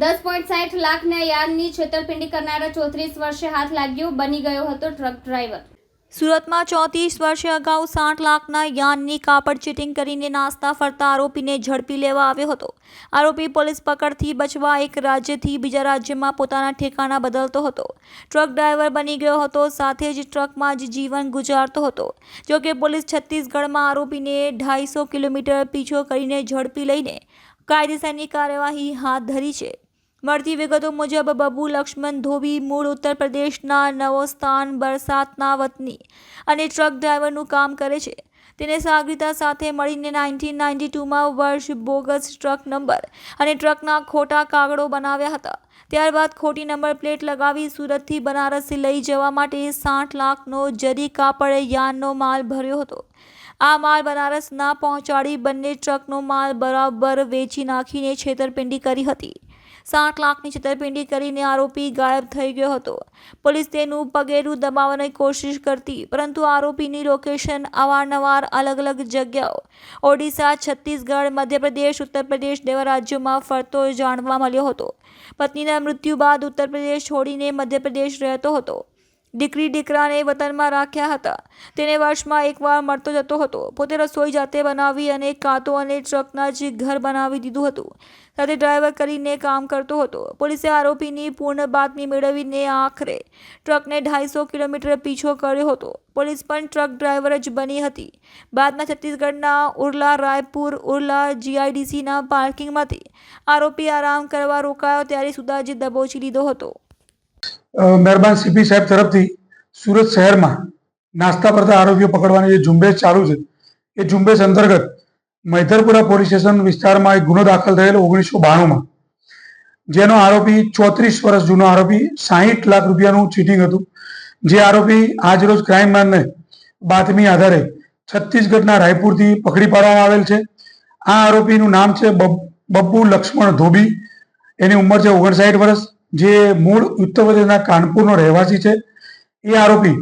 દસ પોઈન્ટ સાઠ લાખના યાર્ડની છેતરપિંડી કરનારા ચોત્રીસ વર્ષે હાથ લાગ્યો, બની ગયો હતો ટ્રક ડ્રાઈવર. સુરતમાં ચોત્રીસ વર્ષે અગાઉ સાઠ લાખના યાનની કાપડ ચીટિંગ કરીને નાસ્તા ફરતા આરોપીને ઝડપી લેવા આવ્યો હતો. આરોપી પોલીસ પકડથી બચવા એક રાજ્યથી બીજા રાજ્યમાં પોતાના ઠેકાણા બદલતો હતો. ટ્રક ડ્રાઈવર બની ગયો હતો, સાથે જ ટ્રકમાં જ જીવન ગુજારતો હતો. જોકે પોલીસ છત્તીસગઢમાં આરોપીને ઢાઈસો કિલોમીટર પીછો કરીને ઝડપી લઈને કાયદેસરની કાર્યવાહી હાથ ધરી છે. મળતી વિગતો મુજબ બબુ લક્ષ્મણ ધોબી મૂળ ઉત્તર પ્રદેશના નવો સ્થાન બરસાતના વતની અને ટ્રક ડ્રાઈવરનું કામ કરે છે. તેને સાગરીતા સાથે મળીને નાઇન્ટીન નાઇન્ટી ટુમાં વર્ષ બોગસ ટ્રક નંબર અને ટ્રકના ખોટા કાગળો બનાવ્યા હતા. ત્યારબાદ ખોટી નંબર પ્લેટ લગાવી સુરતથી બનારસ લઈ જવા માટે સાઠ લાખનો જરી કાપડ યાનનો માલ ભર્યો હતો. આ માલ બનારસ ના પહોંચાડી બંને ટ્રકનો માલ બરાબર વેચી નાખીને છેતરપિંડી કરી હતી. સાઠ લાખની છેતરપિંડી કરીને આરોપી ગાયબ થઈ ગયો હતો. પોલીસ તેનું પગેરું દબાવવાની કોશિશ કરતી, પરંતુ આરોપીની લોકેશન અવારનવાર અલગ અલગ જગ્યાઓ. ઓડિશા, છત્તીસગઢ, મધ્યપ્રદેશ ઉત્તર પ્રદેશ જેવા રાજ્યોમાં ફરતો જાણવા મળ્યો હતો. પત્નીના મૃત્યુ બાદ ઉત્તર પ્રદેશ છોડીને મધ્યપ્રદેશ રહેતો હતો. દીકરી દીકરાને વતનમાં રાખ્યા હતા. તેને વર્ષમાં એકવાર મળતો જતો હતો. પોતે રસોઈ જાતે બનાવી અને કાંતો અને ટ્રકના જ ઘર બનાવી દીધું હતું. સાથે ડ્રાઈવર કરીને કામ કરતો હતો. પોલીસે આરોપીની પૂર્ણ બાતમી મેળવીને આખરે ટ્રકને ઢાઈસો કિલોમીટર પીછો કર્યો હતો. પોલીસ પણ ટ્રક ડ્રાઈવર જ બની હતી. બાદમાં છત્તીસગઢના ઉર્લા, રાયપુર ઉર્લા જીઆઈડીસીના પાર્કિંગમાંથી આરોપી આરામ કરવા રોકાયો ત્યારે સુદાજી દબોચી લીધો હતો. મહેરબાન સીપી સાહેબ તરફથી સુરત શહેરમાં નાસ્તા કરતા આરોપીઓ પકડવાની જે ઝુંબેશ ચાલુ છે, એ ઝુંબેશ અંતર્ગત મૈધરપુરા પોલીસ સ્ટેશન વિસ્તારમાં એક ગુનો દાખલ થયેલો ઓગણીસો બાણુંમાં. જેનો આરોપી ચોત્રીસ વર્ષ જૂનો આરોપી સાહીઠ લાખ રૂપિયાનું ચીટિંગ હતું. જે આરોપી આજરોજ ક્રાઇમ બ્રાન્ચને બાતમી આધારે છત્તીસગઢના રાયપુરથી પકડી પાડવામાં આવેલ છે. આ આરોપીનું નામ છે બબ- બબ્બુ લક્ષ્મણ ધોબી. એની ઉંમર છે ઓગણસાઠ વર્ષ. જે મૂળ ઉત્તર પ્રદેશના કાનપુરનો રહેવાસી છે, એ આરોપી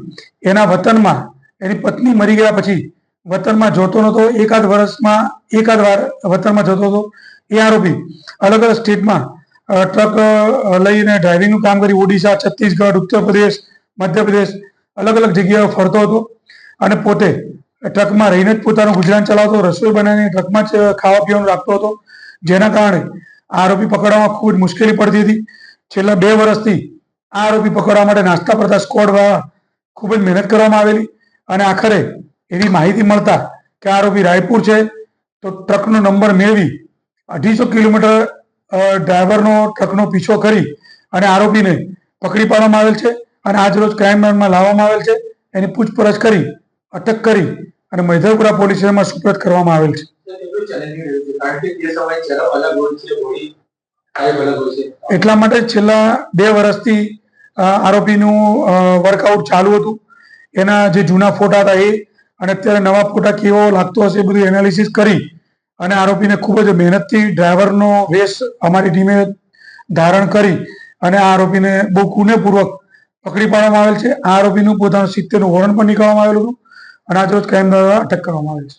એના વતનમાં એની પત્ની મરી ગયા પછી વતનમાં જોતો નહોતો, એકાદ વર્ષમાં એકાદ વાર વતનમાં જતો હતો. એ આરોપી અલગ અલગ સ્ટેટમાં ટ્રક લઈને ડ્રાઇવિંગનું કામ કરી ઓડિશા, છત્તીસગઢ ઉત્તર પ્રદેશ મધ્યપ્રદેશ અલગ અલગ જગ્યાએ ફરતો હતો અને પોતે ટ્રકમાં રહીને જ પોતાનું ગુજરાન ચલાવતો, રસોઈ બનાવીને ટ્રકમાં જ ખાવા પીવાનું રાખતો હતો. જેના કારણે આરોપી પકડવામાં ખૂબ મુશ્કેલી પડતી હતી. છેલ્લા બે વર્ષથી આ આરોપી પકડવા માટે નાસ્તા પડતા સ્કોડ દ્વારા ખૂબ જ મહેનત કરવામાં આવેલી અને આખરે એવી માહિતી મળતા કે આરોપી રાયપુર છે, તો ટ્રકનો નંબર મેળવી અઢીસો કિલોમીટર ડ્રાઈવરનો ટ્રકનો પીછો કરી અને આરોપીને પકડી પાડવામાં આવેલ છે અને આજ રોજ ક્રાઇમ બ્રાન્ચમાં લાવવામાં આવેલ છે. એની પૂછપરછ કરી, અટક કરી અને મૈધરપુરા પોલીસ સ્ટેશનમાં સુપ્રત કરવામાં આવેલ છે. એટલું માટે છેલ્લા બે વર્ષથી આરોપીનું વર્કઆઉટ ચાલુ હતું. એના જે જૂના ફોટા હતા એ, અને અત્યારે નવા ફોટા કેવો લાગતો હશે એ બધું એનાલિસિસ કરી, અને આરોપીને ખૂબ જ મહેનતથી ડ્રાઈવરનો વેશ અમારી ટીમે ધારણ કરી, અને આ આરોપીને બહુ કુનેપૂર્વક પકડી પાડવામાં આવેલ છે. આ આરોપીનું પોતાનું સિત્તેરનું વોરંટ પણ નીકળવામાં આવેલું હતું, અને આજ ક્રાઇમ દ્વારા અટક કરવામાં આવેલ છે.